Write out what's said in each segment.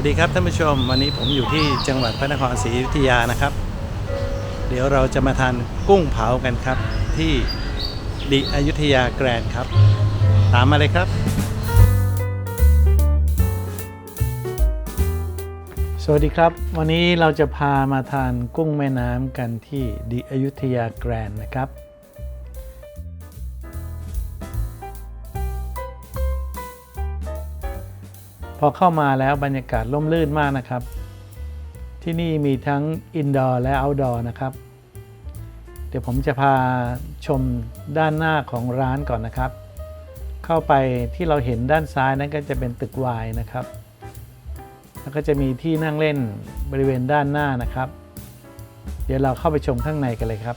วัสดีครับท่านผู้ชมวันนี้ผมอยู่ที่จังหวัดพระนครศรีอยุธยานะครับ เดี๋ยวเราจะมาทานกุ้งเผากันครับ ที่ดิอยุธยาแกรนครับ ตามมาเลยครับ สวัสดีครับ วันนี้เราจะพามาทานกุ้งแม่น้ำกันที่ดิอยุธยาแกรนนะครับ พอเข้ามาแล้วบรรยากาศร่มรื่นมากนะครับ ที่นี่มีทั้งอินดอร์และเอาท์ดอร์นะครับ เดี๋ยวผมจะพาชมด้านหน้าของร้านก่อนนะครับ เข้าไปที่เราเห็นด้านซ้ายนั้นก็จะเป็นตึกวายนะครับ แล้วก็จะมีที่นั่งเล่นบริเวณด้านหน้านะครับ เดี๋ยวเราเข้าไปชมข้างในกันเลยครับ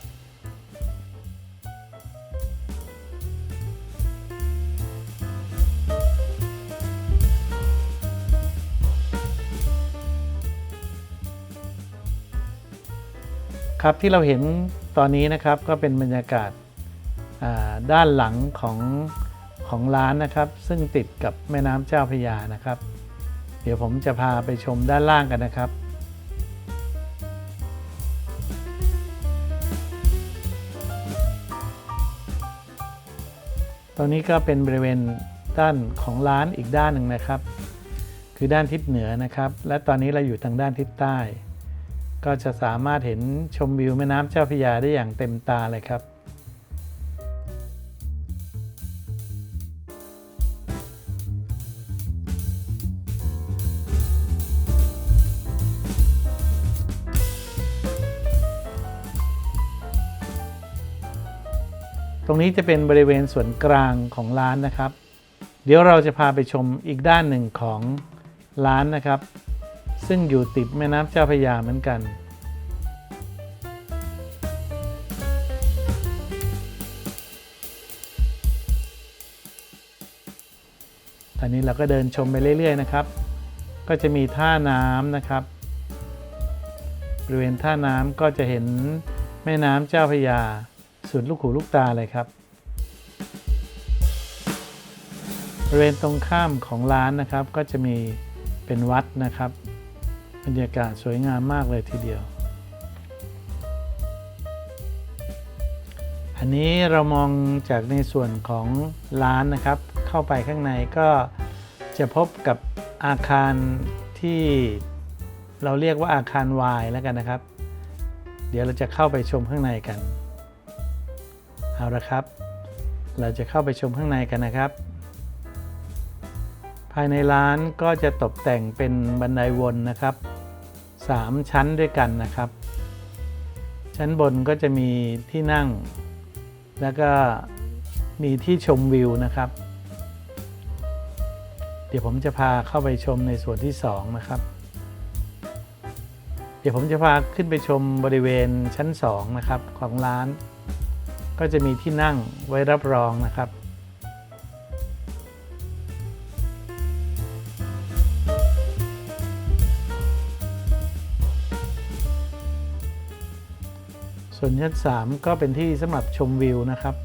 ครับที่เราเห็นตอนนี้นะครับก็เป็นบรรยากาศาด้านหลังของของร้านนะครับ ซึ่งติดกับแม่น้ำเจ้าพยานะครับ เดี๋ยวผมจะพาไปชมด้านล่างกันนะครับตรงนี้ก็เป็นบริเวณด้านของร้านอีกด้านหนึ่งนะครับ คือด้านทิศเหนือนะครับ และตอนนี้เราอยู่ทางด้านทิศใต้ ก็จะสามารถเห็นชมวิวแม่น้ำเจ้าพระยาได้อย่างเต็มตาเลยครับ ตรงนี้จะเป็นบริเวณส่วนกลางของร้านนะครับ เดี๋ยวเราจะพาไปชมอีกด้านหนึ่งของร้านนะครับ ซึ่งอยู่ติดแม่น้ำเจ้าพระยาเหมือนกัน ตอนนี้เราก็เดินชมไปเรื่อย ๆ นะครับ ก็จะมีท่าน้ำนะครับ บริเวณท่าน้ำก็จะเห็นแม่น้ำเจ้าพระยา สุดลูกหูลูกตาเลยครับบริเวณตรงข้ามของร้านนะครับก็จะมีเป็นวัดนะครับ บรรยากาศสวยงามมากเลยทีเดียว อันนี้เรามองจากในส่วนของร้านนะครับ เข้าไปข้างในก็จะพบกับอาคารที่เราเรียกว่าอาคาร Y แล้วกันนะครับ เดี๋ยวเราจะเข้าไปชมข้างในกัน เอาละครับ เราจะเข้าไปชมข้างในกันนะครับ ภายในร้านก็จะตกแต่งเป็นบันไดวนนะครับ 3 ชั้นด้วยกันนะครับ ชั้นบนก็จะมีที่นั่ง แล้วก็มีที่ชมวิวนะครับ เดี๋ยวผมจะพาเข้าไปชมในส่วนที่ 2 นะครับ เดี๋ยวผมจะพาขึ้นไปชมบริเวณชั้น 2 นะครับของร้าน ก็จะมีที่นั่งไว้รับรองนะครับ ส่วนชั้น 3 ก็เป็นที่สำหรับชมวิวนะครับ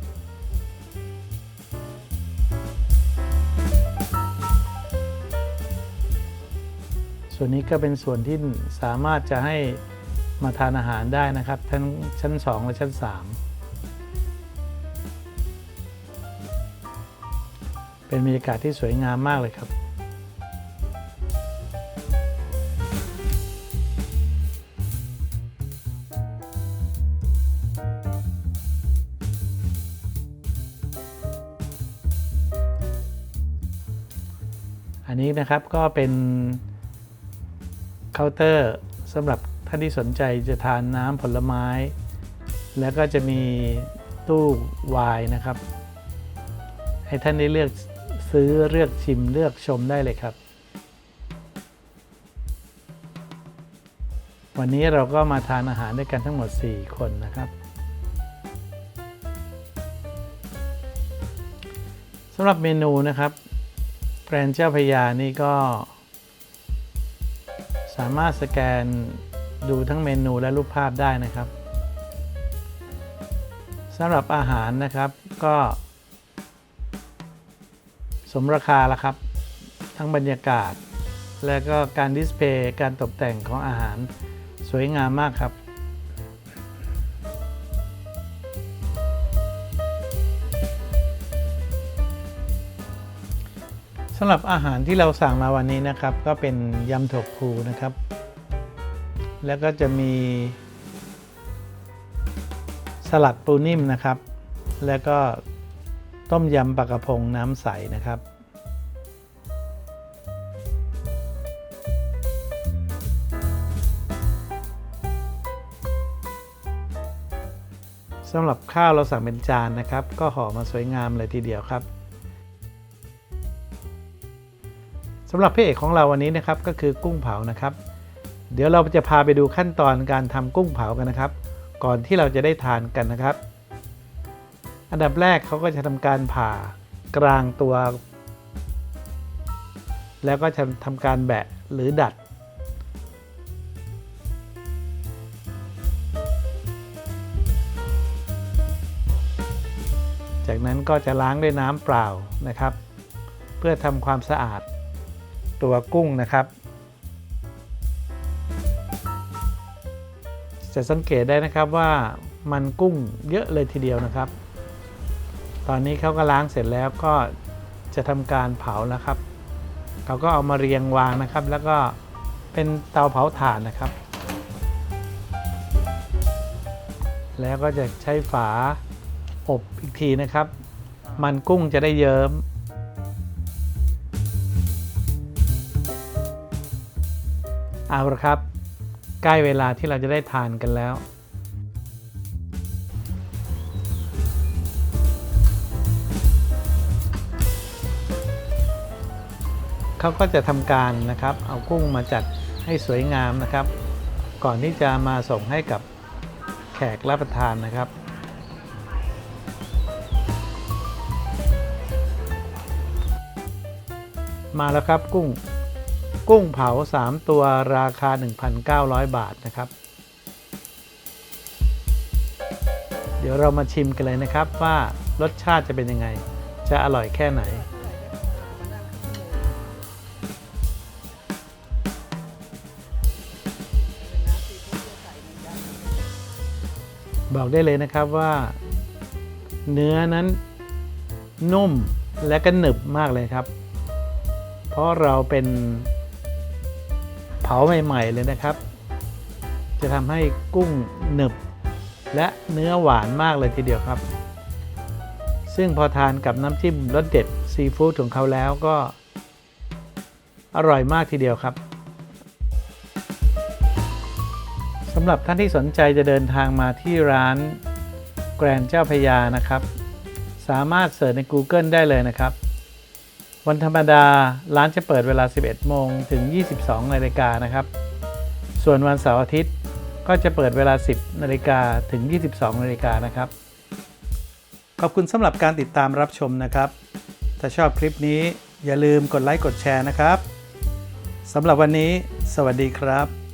ส่วนนี้ก็เป็นส่วนที่สามารถจะให้มาทานอาหารได้นะครับ ทั้งชั้น 2 และชั้น 3 เป็นบรรยากาศที่สวยงามมากเลยครับ อันนี้นะครับก็เป็นเคาน์เตอร์สำหรับท่านที่สนใจจะทานน้ำผลไม้ แล้วก็จะมีตู้วน์นะครับ ให้ท่านได้เลือกซื้อเลือกชิมเลือกชมได้เลยครับ วันนี้เราก็มาทานอาหารด้วยกันทั้งหมด 4 คนนะครับสำหรับเมนูนะครับ แบรนด์เจ้าพยานี่ก็ สามารถสแกนดูทั้งเมนูและรูปภาพได้นะครับสำหรับอาหารนะครับก็ สมราคาแล้วครับ ทั้งบรรยากาศ และก็การดิสเพย์การตกแต่งของอาหารสวยงามมากครับ สำหรับอาหารที่เราสั่งมาวันนี้นะครับ ก็เป็นยำถั่วพูนะครับ แล้วก็จะมี สลัดปูนิ่มนะครับ แล้วก็ต้มยำปลากระพงน้ำใสนะครับสำหรับข้าวเราสั่งเป็นจานนะครับ ก็ห่อมาสวยงามเลยทีเดียวครับ สำหรับพระเอกของเราวันนี้นะครับก็คือกุ้งเผานะครับ เดี๋ยวเราจะพาไปดูขั้นตอนการทำกุ้งเผากันนะครับ ก่อนที่เราจะได้ทานกันนะครับ อันดับแรกเขาก็จะทำการผ่ากลางตัว แล้วก็จะทำการแบะหรือดัด จากนั้นก็จะล้างด้วยน้ำเปล่านะครับ เพื่อทำความสะอาด ตัวกุ้งนะครับ จะสังเกตได้นะครับว่ามันกุ้งเยอะเลยทีเดียวนะครับ ตอนนี้เขาก็ล้างเสร็จแล้วก็จะทำการเผาแล้วครับเขาก็เอามาเรียงวางนะครับ แล้วก็เป็นเตาเผาถ่านนะครับ แล้วก็จะใช้ฝาอบอีกทีนะครับ มันกุ้งจะได้เยิ้ม เอาละครับ ใกล้เวลาที่เราจะได้ทานกันแล้ว เขาก็จะทำการนะครับ เอากุ้งมาจัดให้สวยงามนะครับ ก่อนที่จะมาส่งให้กับแขกรับประทานนะครับมาแล้วครับกุ้ง กุ้งเผา 3 ตัวราคา 1,900 บาทนะครับ เดี๋ยวเรามาชิมกันเลยนะครับว่ารสชาติจะเป็นยังไง จะอร่อยแค่ไหน บอกได้เลยนะครับว่า เนื้อนั้นนุ่มและก็หนึบมากเลยครับ เพราะเราเป็น เผาใหม่ ๆ เลยนะครับ จะทำให้กุ้งหนึบ และเนื้อหวานมากเลยทีเดียวครับ ซึ่งพอทานกับน้ำจิ้มรสเด็ดซีฟู้ดของเขาแล้วก็ อร่อยมากทีเดียวครับสำหรับท่านที่สนใจจะเดินทางมาที่ร้านแกรนเจ้าพยานะครับ สามารถเสิร์ชใน Google ได้เลยนะครับ วันธรรมดาร้านจะเปิดเวลา 11 โมงถึง 22 นาฬิกานะครับ ส่วนวันเสาร์อาทิตย์ก็จะเปิดเวลา 10 นาฬิกาถึง 22 นาฬิกานะครับ ขอบคุณสำหรับการติดตามรับชมนะครับ ถ้าชอบคลิปนี้อย่าลืมกดไลค์กดแชร์นะครับสำหรับวันนี้ สวัสดีครับ